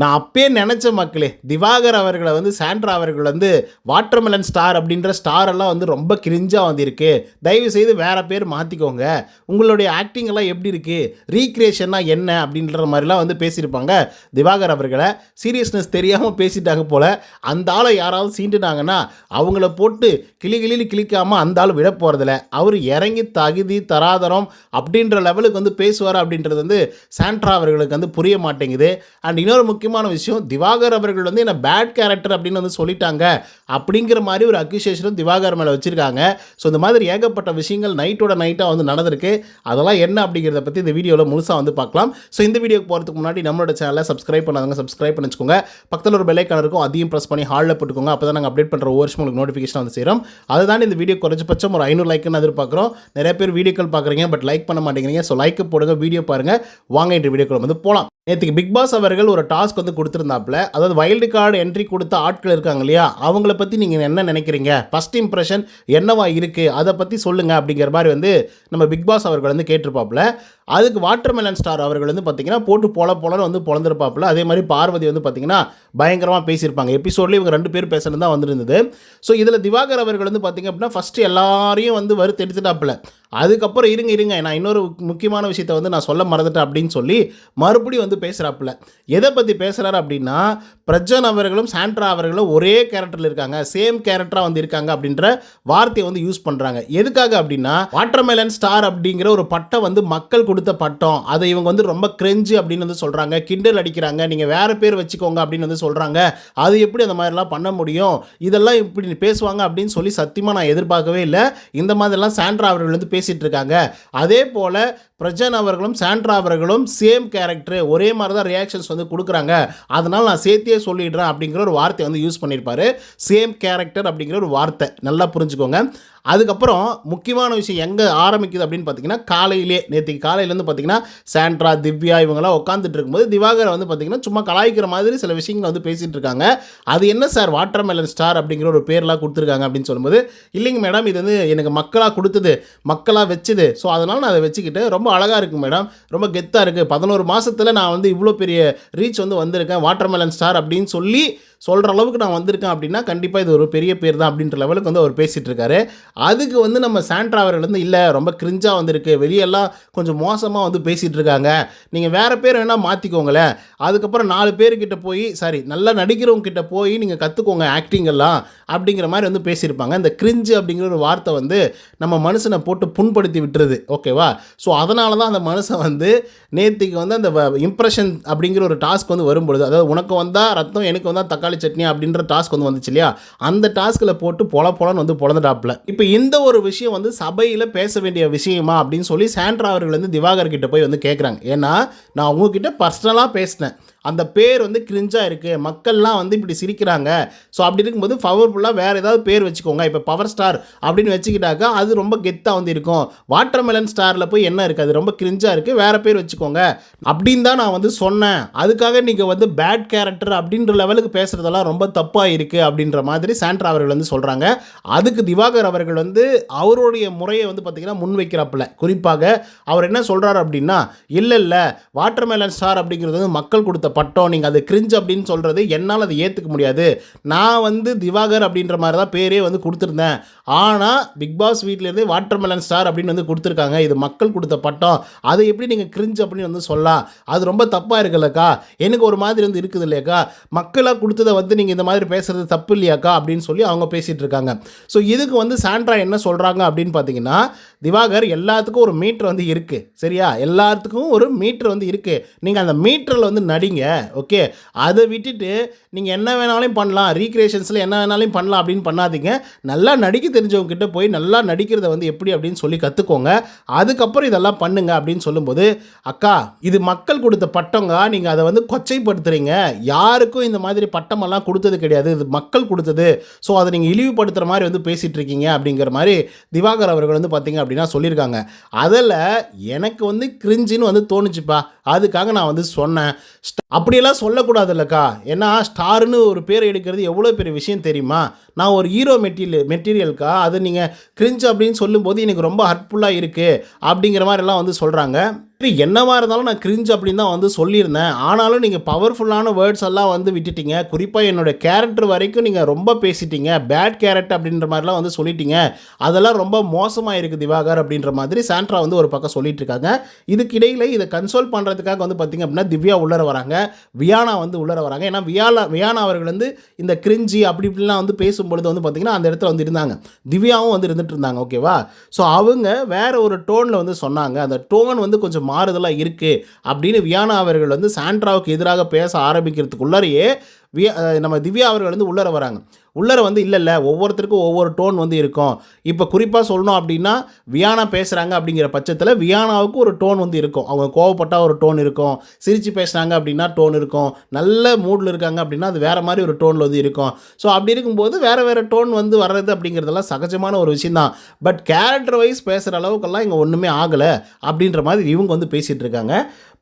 நான் அப்பயே நினச்ச மக்களே திவாகர் அவர்களை வந்து சாண்ட்ரா அவர்கள் வந்து வாட்டர்மெலன் ஸ்டார் அப்படின்ற ஸ்டார் எல்லாம் வந்து ரொம்ப கிரிஞ்சாக வந்திருக்கு. தயவு செய்து வேற பேர் மாற்றிக்கோங்க உங்களுடைய ஆக்டிங் எல்லாம் எப்படி இருக்குது ரீக்ரியேஷன்னா என்ன அப்படின்ற மாதிரிலாம் வந்து பேசியிருப்பாங்க திவாகர் அவர்களை. சீரியஸ்னஸ் தெரியாமல் பேசிட்டாங்க போல் அந்த ஆளை யாராவது சீண்டுனாங்கன்னா அவங்கள போட்டு கிளி கிளின்னு கிளிக்காமல் அந்த ஆள் விட போகிறதில்ல அவர் இறங்கி தகுதி தராதரம் அப்படின்ற லெவலுக்கு வந்து பேசுவார் அப்படின்றது வந்து சாண்ட்ரா அவர்களுக்கு வந்து புரிய மாட்டேங்குது. அண்ட் இன்னொரு முக்கிய முக்கியமான விஷயம் திவாகர் அவர்கள் வந்து என்ன பேட் கேரக்டர் அப்படின்னு வந்து சொல்லிட்டாங்க அப்படிங்கிற மாதிரி ஒரு அக்யூசியேஷனும் திவாகர் மேலே வச்சுருக்காங்க. ஸோ இந்த மாதிரி ஏகப்பட்ட விஷயங்கள் நைட்டோட நைட்டாக வந்து நடந்திருக்கு. அதெல்லாம் என்ன அப்படிங்கிறத பற்றி இந்த வீடியோவில் முழுசாக வந்து பார்க்கலாம். ஸோ இந்த வீடியோக்கு போகிறதுக்கு முன்னாடி நம்மளோட சேனலை சப்ஸ்கிரைப் பண்ணாதவங்க சப்ஸ்கிரைப் பண்ணி வச்சுக்கோங்க பக்கத்தில் ஒரு பெல்லைக்கான இருக்கும் அதையும் ப்ரெஸ் பண்ணி ஹாலில் போட்டுக்கோங்க. அப்போ தான் நாங்கள் அப்டேட் பண்ணுற ஒவ்வொரு வருஷம் உங்களுக்கு நோட்டிஃபிகேஷன் வந்து சேரும். அதுதான் இந்த வீடியோ குறைஞ்சபட்சம் ஒரு ஐநூறு லைக்குன்னு எதிர்பார்க்குறோம். நிறைய பேர் வீடியோக்கள் பார்க்குறீங்க பட் லைக் பண்ண மாட்டேங்கிறீங்க. ஸோ லைக் போடுங்க வீடியோ பாருங்கள் வாங்க இந்த வீடியோக்கள் வந்து போகலாம் நேற்றுக்கு பிக் பாஸ் அவர்கள் ஒரு டாஸ்க் வந்து கொடுத்துருந்தாப்புல. அதாவது வைல்டு கார்டு என்ட்ரி கொடுத்த ஆட்கள் இருக்காங்க இல்லையா? அவங்கள பற்றி நீங்கள் என்ன நினைக்கிறீங்க? ஃபஸ்ட் இம்ப்ரெஷன் என்னவா இருக்குது அதை பற்றி சொல்லுங்கள் அப்படிங்கிற மாதிரி வந்து நம்ம பிக் பாஸ் அவர்கள் வந்து கேட்டிருப்பாப்புல. அதுக்கு வாட்டர்மெலன் ஸ்டார் அவர்கள் வந்து பார்த்தீங்கன்னா போட்டு பொல பொலன்னு வந்து பொழந்திருப்பாப்புல அதே மாதிரி பார்வதி வந்து பார்த்தீங்கன்னா பயங்கரமாக பேசியிருப்பாங்க. எபிசோட்லேயும் இவங்க ரெண்டு பேர் பேசுறது தான் வந்துருந்தது. ஸோ இதில் திவாகர் அவர்கள் வந்து பார்த்தீங்க அப்படின்னா ஃபஸ்ட்டு எல்லாரையும் வந்து வறுத்து எடுத்துட்டாப்புல அதுக்கப்புறம் இருங்க இருங்க நான் இன்னொரு முக்கியமான விஷயத்த வந்து நான் சொல்ல மறந்துட்டேன் அப்படின்னு சொல்லி மறுபடியும் வந்து பேசுகிறாப்புல எதை பற்றி பேசுகிறாரு அப்படின்னா பிரஜன் அவர்களும் சாண்ட்ரா அவர்களும் ஒரே கேரக்டரில் இருக்காங்க. சேம் கேரக்டராக வந்து இருக்காங்க அப்படின்ற வார்த்தையை வந்து யூஸ் பண்ணுறாங்க எதுக்காக அப்படின்னா வாட்டர்மெலன் ஸ்டார் அப்படிங்கிற ஒரு பட்டம் வந்து மக்கள் கொடுத்த பட்டம். அதை இவங்க வந்து ரொம்ப கிரெஞ்சு அப்படின்னு வந்து சொல்கிறாங்க கிண்டல் அடிக்கிறாங்க. நீங்கள் வேறு பேர் வச்சுக்கோங்க அப்படின்னு வந்து சொல்கிறாங்க அது எப்படி அந்த மாதிரிலாம் பண்ண முடியும்? இதெல்லாம் இப்படி பேசுவாங்க அப்படின்னு சொல்லி சத்தியமாக நான் எதிர்பார்க்கவே இல்லை. இந்த மாதிரிலாம் சாண்ட்ரா அவர்கள் வந்து பேசிகிட்டு இருக்காங்க. அதே போல் பிரஜன் அவர்களும் சாண்ட்ரா அவர்களும் சேம் கேரக்டர் ஒரே மாதிரி தான் ரியாக்ஷன்ஸ் வந்து கொடுக்குறாங்க. அதனால் நான் சேர்த்தியே சொல்லிடுறேன் அப்படிங்கிற ஒரு வார்த்தையை வந்து யூஸ் பண்ணியிருப்பாரு. சேம் கேரக்டர் அப்படிங்கிற ஒரு வார்த்தை. நல்லா புரிஞ்சுக்கோங்க. அதுக்கப்புறம் முக்கியமான விஷயம் எங்கே ஆரம்பிக்குது அப்படின்னு பார்த்தீங்கன்னா காலையிலே நேற்றுக்கு காலையிலேருந்து பார்த்தீங்கன்னா சாண்ட்ரா திவ்யா இவங்கெல்லாம் உட்காந்துட்டு இருக்கும்போது திவாகர் வந்து பார்த்தீங்கன்னா சும்மா கலாய்க்கிற மாதிரி சில விஷயங்கள் வந்து பேசிகிட்டு இருக்காங்க. அது என்ன சார் வாட்டர்மெலன் ஸ்டார் அப்படிங்கிற ஒரு பேர்லாம் கொடுத்துருக்காங்க அப்படின்னு சொல்லும்போது இல்லைங்க மேடம் இது வந்து எனக்கு மக்களாக கொடுத்தது மக்களாக வச்சுது. ஸோ அதனால் நான் அதை வச்சுக்கிட்டு ரொம்ப அழகாக இருக்குது மேடம் ரொம்ப கெத்தாக இருக்குது பதினோரு மாதத்தில் நான் வந்து இவ்வளோ பெரிய ரீச் வந்து வந்திருக்கேன். வாட்டர்மெலன் ஸ்டார் அப்படின்னு சொல்லி சொல்கிற அளவுக்கு நான் வந்திருக்கேன் அப்படின்னா கண்டிப்பாக இது ஒரு பெரிய பேர் தான் அப்படின்ற லெவலுக்கு வந்து அவர் பேசிகிட்டு இருக்காரு அதுக்கு வந்து நம்ம சாண்ட்ரா அவர்கள் வந்து இல்லை ரொம்ப கிரிஞ்சாக வந்திருக்கு. வெளியெல்லாம் கொஞ்சம் மோசமாக வந்து பேசிகிட்டு இருக்காங்க நீங்கள் வேறு பேர் வேணால் மாற்றிக்கோங்களேன் அதுக்கப்புறம் நாலு பேர்கிட்ட போய் சாரி நல்லா நடிக்கிறவங்க கிட்ட போய் நீங்கள் கற்றுக்கோங்க ஆக்டிங்கெல்லாம் அப்படிங்கிற மாதிரி வந்து பேசியிருப்பாங்க. இந்த கிரிஞ்சு அப்படிங்கிற ஒரு வார்த்தை வந்து நம்ம மனுஷனை போட்டு புண்படுத்தி விட்டுருது. ஓகேவா ஸோ அதனால தான் அந்த மனுஷன் வந்து நேத்திக்கு வந்து அந்த இம்ப்ரெஷன் அப்படிங்கிற ஒரு டாஸ்க் வந்து வரும்பொழுது அதாவது உனக்கு வந்தால் ரத்தம் எனக்கு வந்தால் தக்காளி சட்னி அப்படின்ற டாஸ்க் வந்து வந்துச்சு இல்லையா? அந்த டாஸ்கில் போட்டு பொல பொலன்னு வந்து பொழந்துட்டாப்புல இப்போ இந்த ஒரு விஷயம் வந்து சபையில் பேச வேண்டிய விஷயமா அப்படின்னு சொல்லி சாண்ட்ரா அவர்கள் வந்து திவாகர் கிட்ட போய் வந்து கேட்குறாங்க ஏன்னா நான் உங்ககிட்ட பர்சனலாக பேசினேன். அந்த பேர் வந்து கிரிஞ்சாக இருக்குது மக்கள்லாம் வந்து இப்படி சிரிக்கிறாங்க. ஸோ அப்படி இருக்கும்போது பவர்ஃபுல்லாக வேறு ஏதாவது பேர் வச்சுக்கோங்க. இப்போ பவர் ஸ்டார் அப்படின்னு வச்சுக்கிட்டாக்கா அது ரொம்ப கெத்தாக வந்து இருக்கும். வாட்டர்மெலன் ஸ்டாரில் போய் என்ன இருக்குது அது ரொம்ப கிரிஞ்சாக இருக்குது வேறு பேர் வச்சுக்கோங்க. அப்படின்னு தான் நான் வந்து சொன்னேன். அதுக்காக நீங்கள் வந்து பேட் கேரக்டர் அப்படின்ற லெவலுக்கு பேசுகிறதெல்லாம் ரொம்ப தப்பாக இருக்குது அப்படின்ற மாதிரி சாண்ட்ரா அவர்கள் வந்து சொல்கிறாங்க அதுக்கு திவாகர் அவர்கள் வந்து அவருடைய முறையை வந்து பார்த்திங்கன்னா முன்வைக்கிறாப்புல. குறிப்பாக அவர் என்ன சொல்கிறாரு அப்படின்னா இல்லை இல்லை. வாட்டர்மெலன் ஸ்டார் அப்படிங்கிறது வந்து மக்கள் கொடுத்த பட்டம் நீங்கள் அது கிரிஞ்ச் அப்படின்னு சொல்கிறது என்னால் அதை ஏற்றுக்க முடியாது. நான் வந்து திவாகர் அப்படின்ற மாதிரி தான் பேரே வந்து கொடுத்துருந்தேன். ஆனால் Bigg Boss water watermelon star அப்படின்னு வந்து கொடுத்துருக்காங்க. இது மக்கள் கொடுத்த பட்டம். அதை எப்படி நீங்கள் கிரிஞ்ச் அப்படின்னு வந்து சொல்லலாம்? அது ரொம்ப தப்பாக இருக்குல்லக்கா எனக்கு ஒரு மாதிரி வந்து இருக்குது இல்லையாக்கா? மக்களாக கொடுத்ததை வந்து நீங்கள் இந்த மாதிரி பேசுகிறது தப்பு இல்லையாக்கா? அப்படின்னு சொல்லி அவங்க பேசிகிட்டு இருக்காங்க. ஸோ இதுக்கு வந்து சாண்ட்ரா என்ன சொல்கிறாங்க அப்படின்னு பார்த்தீங்கன்னா திவாகர் எல்லாத்துக்கும் ஒரு மீட்டர் வந்து இருக்குது சரியா? எல்லாத்துக்கும் ஒரு மீட்டர் வந்து இருக்குது நீங்கள் அந்த மீட்டரில் வந்து நடிங்க. ஓகே அதை விட்டுட்டு நீங்கள் என்ன வேணாலும் பண்ணலாம். ரீக்ரியேஷன்ஸில் என்ன வேணாலும் பண்ணலாம் அப்படின்னு பண்ணாதீங்க. நல்லா நடிக்க தெரிஞ்சவங்க கிட்ட போய் நல்லா நடிக்கிறத வந்து எப்படி அப்படின்னு சொல்லி கற்றுக்கோங்க அதுக்கப்புறம் இதெல்லாம் பண்ணுங்க அப்படின்னு சொல்லும்போது அக்கா இது மக்கள் கொடுத்த பட்டங்க நீங்கள் அதை வந்து கொச்சைப்படுத்துறீங்க. யாருக்கும் இந்த மாதிரி பட்டமெல்லாம் கொடுத்தது கிடையாது. இது மக்கள் கொடுத்தது. ஸோ அதை நீங்கள் இழிவுபடுத்துகிற மாதிரி வந்து பேசிகிட்டு இருக்கீங்க அப்படிங்கிற மாதிரி திவாகர் அவர்கள் வந்து பார்த்தீங்க அப்படின்னா சொல்லியிருக்காங்க. அதில் எனக்கு வந்து கிரிஞ்சின்னு வந்து தோணுச்சுப்பா. அதுக்காக நான் வந்து சொன்னேன். அப்படியெல்லாம் சொல்லக்கூடாது இல்லைக்கா ஏன்னா ஸ்டாருன்னு ஒரு பேர் எடுக்கிறது எவ்வளோ பெரிய விஷயம் தெரியுமா? நான் ஒரு ஹீரோ மெட்டீரியல் மெட்டீரியல்க்கா அது நீங்கள் கிரிஞ்ச் அப்படின்னு சொல்லும்போது எனக்கு ரொம்ப ஹர்ட்ஃபுல்லாக இருக்குது அப்படிங்கிற மாதிரிலாம் வந்து சொல்கிறாங்க என்னவா இருந்தாலும் நான் கிரிஞ்ச் அப்படின்னு தான் வந்து சொல்லியிருந்தேன். ஆனாலும் நீங்கள் பவர்ஃபுல்லான வேர்ட்ஸ் எல்லாம் வந்து விட்டுட்டீங்க. குறிப்பாக என்னோட கேரக்டர் வரைக்கும் நீங்கள் ரொம்ப பேசிட்டீங்க. பேட் கேரக்டர் அப்படின்ற மாதிரிலாம் வந்து சொல்லிட்டீங்க. அதெல்லாம் ரொம்ப மோசமாக இருக்குது திவாகர் அப்படின்ற மாதிரி சாண்ட்ரா வந்து ஒரு பக்கம் சொல்லிட்டு இருக்காங்க இதுக்கிடையில் இதை கன்சோல் பண்ணுறதுக்காக வந்து பார்த்திங்க அப்படின்னா திவ்யா உள்ளர வராங்க. வியானா வந்து உள்ளர வராங்க. ஏன்னா வியாலா வியானா அவர்கள் வந்து இந்த கிரிஞ்சி அப்படி இப்படிலாம் வந்து பேசும்பொழுது வந்து பார்த்திங்கன்னா அந்த இடத்துல வந்து இருந்தாங்க. திவ்யாவும் வந்து இருந்துட்டு இருந்தாங்க. ஓகேவா ஸோ அவங்க வேற ஒரு டோனில் வந்து சொன்னாங்க. அந்த டோன் வந்து கொஞ்சம் மாறுதலாக இருக்குது அப்படின்னு வியானா அவர்கள் வந்து சாண்ட்ராவுக்கு எதிராக பேச ஆரம்பிக்கிறதுக்குள்ளாரையே வியா நம்ம திவ்யா அவர்கள் வந்து உள்ளர வராங்க. உள்ளர வந்து இல்லை இல்லை ஒவ்வொருத்தருக்கும் ஒவ்வொரு டோன் வந்து இருக்கும். இப்போ குறிப்பாக சொல்லணும் அப்படின்னா வியானா பேசுகிறாங்க அப்படிங்கிற பட்சத்தில் வியானாவுக்கு ஒரு டோன் வந்து இருக்கும். அவங்க கோவப்பட்டால் ஒரு டோன் இருக்கும். சிரித்து பேசுகிறாங்க அப்படின்னா டோன் இருக்கும். நல்ல மூடில் இருக்காங்க அப்படின்னா அது வேறு மாதிரி ஒரு டோனில் வந்து இருக்கும். ஸோ அப்படி இருக்கும்போது வேறு வேறு டோன் வந்து வர்றது அப்படிங்கிறதெல்லாம் சகஜமான ஒரு விஷயம் தான் பட் கேரக்டர் வைஸ் பேசுகிற அளவுக்கெல்லாம் இங்கே ஒன்றுமே ஆகலை அப்படின்ற மாதிரி இவங்க வந்து பேசிகிட்டு இருக்காங்க.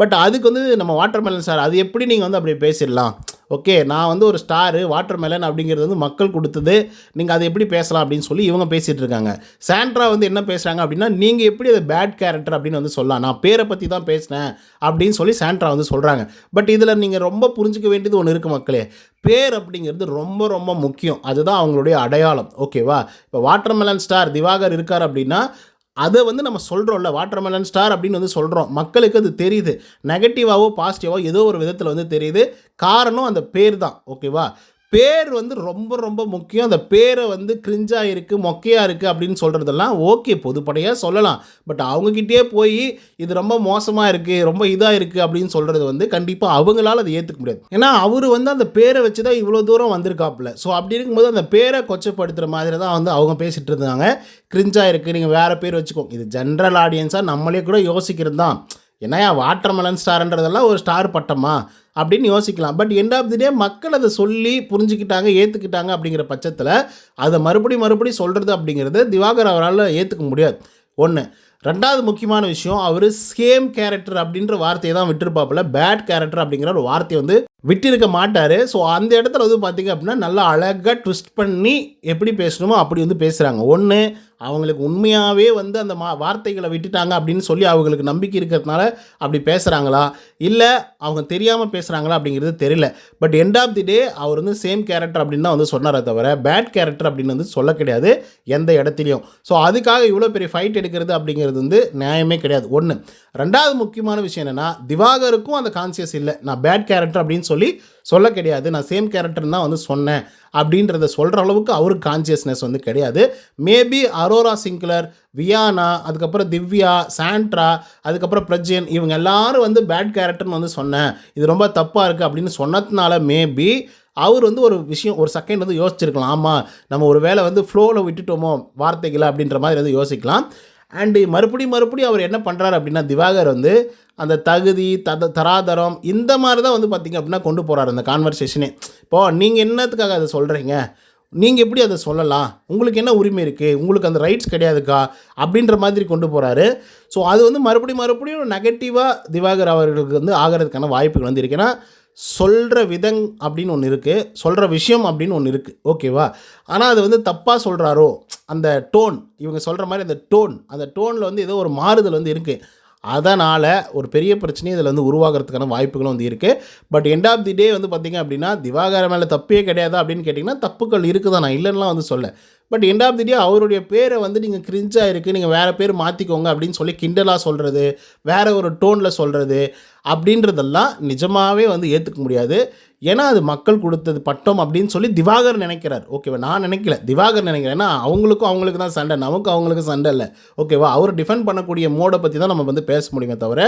பட் அதுக்கு வந்து நம்ம வாட்டர்மெலன் சார் அது எப்படி நீங்கள் வந்து அப்படி பேசிடலாம்? ஓகே நான் வந்து ஒரு ஸ்டாரு வாட்டர்மெலன் அப்படிங்கிறது வந்து மக்கள் கொடுத்தது. நீங்கள் அதை எப்படி பேசலாம் அப்படின்னு சொல்லி இவங்க பேசிகிட்டு இருக்காங்க. சாண்ட்ரா வந்து என்ன பேசுகிறாங்க அப்படின்னா நீங்கள் எப்படி அதை பேட் கேரக்டர் அப்படின்னு வந்து சொல்லலாம். நான் பேரை பற்றி தான் பேசினேன் அப்படின்னு சொல்லி சாண்ட்ரா வந்து சொல்கிறாங்க பட் இதில் நீங்கள் ரொம்ப புரிஞ்சுக்க வேண்டியது ஒன்று இருக்குது மக்களே. பேர் அப்படிங்கிறது ரொம்ப ரொம்ப முக்கியம். அதுதான் அவங்களுடைய அடையாளம். ஓகேவா இப்போ வாட்டர்மெலன் ஸ்டார் திவாகர் இருக்கார் அப்படின்னா அதை வந்து நம்ம சொல்கிறோம்ல வாட்டர்மெலன் ஸ்டார் அப்படின்னு வந்து சொல்கிறோம் மக்களுக்கு அது தெரியுது. நெகட்டிவாவோ பாசிட்டிவாவோ ஏதோ ஒரு விதத்தில் வந்து தெரியுது. காரணம் அந்த பேர் தான் ஓகேவா பேர் வந்து ரொம்ப ரொம்ப முக்கியம். அந்த பேரை வந்து கிரிஞ்சாக இருக்குது மொக்கையாக இருக்குது அப்படின்னு சொல்கிறதெல்லாம் ஓகே பொதுப்படையாக சொல்லலாம். பட் அவங்கக்கிட்டே போய் இது ரொம்ப மோசமாக இருக்குது ரொம்ப இதாக இருக்குது அப்படின்னு சொல்கிறது வந்து கண்டிப்பாக அவங்களால அதை ஏற்றுக்க முடியாது. ஏன்னா அவர் வந்து அந்த பேரை வச்சு தான் இவ்வளோ தூரம் வந்திருக்காப்புல. ஸோ அப்படி இருக்கும்போது அந்த பேரை கொச்சப்படுத்துகிற மாதிரி தான் வந்து அவங்க பேசிகிட்டு இருந்தாங்க. கிரிஞ்சாக இருக்குது நீங்கள் வேறு பேர் வச்சுக்கோங்க இது ஜென்ரல் ஆடியன்ஸாக நம்மளே கூட யோசிக்கிறது தான். என்னையா வாட்டர்மெலன் ஸ்டார்ன்றதெல்லாம் ஒரு ஸ்டார் பட்டமா? அப்படின்னு யோசிக்கலாம். But end of the day மக்கள் அதை சொல்லி புரிஞ்சுக்கிட்டாங்க ஏற்றுக்கிட்டாங்க அப்படிங்கிற பட்சத்தில் அதை மறுபடி மறுபடி சொல்கிறது அப்படிங்கிறது திவாகர் அவரால் ஏற்றுக்க முடியாது. ஒன்று ரெண்டாவது முக்கியமான விஷயம் அவர் சேம் கேரக்டர் அப்படின்ற வார்த்தையை தான் விட்டுருப்பாப்புல. பேட் கேரக்டர் அப்படிங்கிற ஒரு வார்த்தையை வந்து விட்டிருக்க மாட்டார். ஸோ அந்த இடத்துல வந்து பார்த்தீங்க அப்படின்னா நல்லா அழகாக ட்விஸ்ட் பண்ணி எப்படி பேசணுமோ அப்படி வந்து பேசுகிறாங்க ஒன்று அவங்களுக்கு உண்மையாகவே வந்து அந்த மா வார்த்தைகளை விட்டுட்டாங்க அப்படின்னு சொல்லி அவங்களுக்கு நம்பிக்கை இருக்கிறதுனால அப்படி பேசுகிறாங்களா இல்லை அவங்க தெரியாமல் பேசுகிறாங்களா அப்படிங்கிறது தெரியல. But end of the day அவர் வந்து சேம் கேரக்டர் அப்படின்னு தான் வந்து சொன்னாரே தவிர பேட் கேரக்டர் அப்படின்னு வந்து சொல்ல கிடையாது எந்த இடத்துலையும். ஸோ அதுக்காக இவ்வளோ பெரிய ஃபைட் எடுக்கிறது அப்படிங்கிறது வந்து நியாயமே கிடையாது. ஒன்று ரெண்டாவது முக்கியமான விஷயம் என்னென்னா திவாகருக்கும் அந்த கான்சியஸ் இல்லை. நான் பேட் கேரக்டர் அப்படின்னு சொல்லி சொல்ல கிடையாது. நான் சேம் கேரக்டர் தான் வந்து சொன்னேன். அப்படின்றத சொல்கிற அளவுக்கு அவருக்கு கான்சியஸ்னஸ் வந்து கிடையாது. மேபி அரோரா சிங்க்லர் வியானா அதுக்கப்புறம் திவ்யா சாண்ட்ரா அதுக்கப்புறம் பிரஜன் இவங்க எல்லாரும் வந்து பேட் கேரக்டர்னு வந்து சொன்னேன். இது ரொம்ப தப்பாக இருக்குது அப்படின்னு சொன்னதுனால மேபி அவர் வந்து ஒரு விஷயம் ஒரு செகண்ட் வந்து யோசிச்சிருக்கலாம். ஆமாம் நம்ம ஒரு வேளை வந்து ஃப்ளோவில் விட்டுட்டோமோ வார்த்தைகளை அப்படின்ற மாதிரி வந்து யோசிக்கலாம். அண்டு மறுபடியும் மறுபடியும் அவர் என்ன பண்ணுறாரு அப்படின்னா திவாகர் வந்து அந்த தகுதி தத தராதரம் இந்த மாதிரி தான் வந்து பார்த்திங்க அப்படின்னா கொண்டு போகிறாரு அந்த கான்வர்சேஷனே இப்போது நீங்கள் என்னத்துக்காக அதை சொல்கிறீங்க நீங்கள் எப்படி அதை சொல்லலாம்? உங்களுக்கு என்ன உரிமை இருக்குது உங்களுக்கு அந்த ரைட்ஸ் கிடையாதுக்கா? அப்படின்ற மாதிரி கொண்டு போகிறாரு ஸோ அது வந்து மறுபடியும் மறுபடியும் நெகட்டிவாக திவாகர் அவர்களுக்கு வந்து ஆகிறதுக்கான வாய்ப்புகள் வந்து இருக்குன்னா சொல்கிற விதங் அப்படின்னு ஒன்று இருக்குது சொல்கிற விஷயம் அப்படின்னு ஒன்று இருக்குது ஓகேவா ஆனால் அது வந்து தப்பாக சொல்கிறாரோ அந்த டோன் இவங்க சொல்கிற மாதிரி அந்த டோன் அந்த டோனில் வந்து ஏதோ ஒரு மாறுதல் வந்து இருக்குது அதனால் ஒரு பெரிய பிரச்சனையும் இதில் வந்து உருவாகிறதுக்கான வாய்ப்புகளும் வந்து இருக்குது but end of the day வந்து பார்த்திங்க அப்படின்னா திவாகர மேலே தப்பே கிடையாதா அப்படின்னு கேட்டிங்கன்னா தப்புக்கள் இருக்குது தான் நான் இல்லைன்னா வந்து சொல்ல. But end of the day அவருடைய பேரை வந்து நீங்கள் கிரிஞ்சாக இருக்குது நீங்கள் வேறு பேர் மாற்றிக்கோங்க அப்படின்னு சொல்லி கிண்டலாக சொல்கிறது வேறு ஒரு டோனில் சொல்கிறது அப்படின்றதெல்லாம் நிஜமாகவே வந்து ஏற்றுக்க முடியாது. ஏன்னா அது மக்கள் கொடுத்தது பட்டம் அப்படின்னு சொல்லி திவாகர் நினைக்கிறார். ஓகேவா நான் நினைக்கல. திவாகர் நினைக்கிறேன் ஏன்னா அவங்களுக்கும் அவங்களுக்கு தான் சண்டை. நமக்கு அவங்களுக்கு சண்டை இல்லை. ஓகேவா அவர் டிஃபெண்ட் பண்ணக்கூடிய மோடை பற்றி தான் நம்ம வந்து பேச முடியுமே தவிர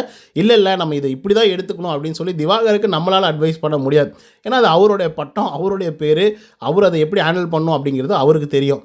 இல்லை இல்லை நம்ம இதை இப்படி தான் எடுத்துக்கணும் அப்படின்னு சொல்லி திவாகருக்கு நம்மளால் அட்வைஸ் பண்ண முடியாது. ஏன்னா அது அவருடைய பட்டம் அவருடைய பேர் அவர் அதை எப்படி ஹேண்டில் பண்ணும் அப்படிங்கிறது அவருக்கு தெரியும்.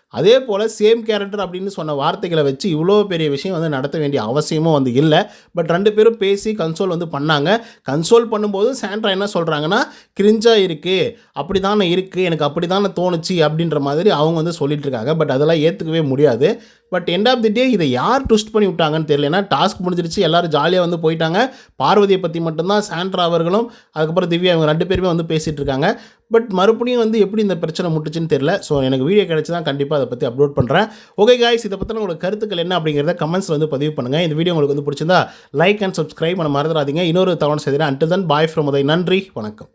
அதே போல் சேம் கேரக்டர் அப்படின்னு சொன்ன வார்த்தைகளை வச்சு இவ்வளோ பெரிய விஷயம் வந்து நடத்த வேண்டிய அவசியமும் வந்து இல்லை. பட் ரெண்டு பேரும் பேசி கன்சோல் வந்து பண்ணாங்க. கன்சோல் பண்ணும்போது சாண்ட்ரா என்ன சொல்கிறாங்கன்னா கிரிஞ்சாக இருக்குது அப்படி தானே இருக்குது எனக்கு அப்படி தானே தோணுச்சு அப்படின்ற மாதிரி அவங்க வந்து சொல்லிட்டு இருக்காங்க. பட் அதெல்லாம் ஏற்றுக்கவே முடியாது. But end of the day இதை யார் ட்விஸ்ட் பண்ணி விட்டாங்கன்னு தெரியல ஏன்னா டாஸ்க் முடிஞ்சிருச்சு. எல்லோரும் ஜாலியாக வந்து போயிட்டாங்க. பார்வதியை பற்றி மட்டும்தான் சாண்ட்ரா அவர்களும் அதுக்கப்புறம் திவ்யா இவங்க ரெண்டு பேருமே வந்து பேசிகிட்டு இருக்காங்க. பட் மறுபடியும் வந்து எப்படி இந்த பிரச்சனை முட்டுச்சுன்னு தெரியல. ஸோ எனக்கு வீடியோ கிடச்சி தான் கண்டிப்பாக அதை பற்றி அப்லோட் பண்ணுறேன் ஓகே காய்ஸ் இதை பற்றின உங்களோட கருத்துக்கள் என்ன அப்படிங்கிறத கமெண்ட்ஸில் வந்து பதிவு பண்ணுங்கள் இந்த வீடியோ உங்களுக்கு வந்து பிடிச்சிருந்தா லைக் அண்ட் சப்ஸ்கிரைப் பண்ண மறந்துடாதீங்க. இன்னொரு தவணை செய்கிறேன் until then bye from Uday. நன்றி. வணக்கம்.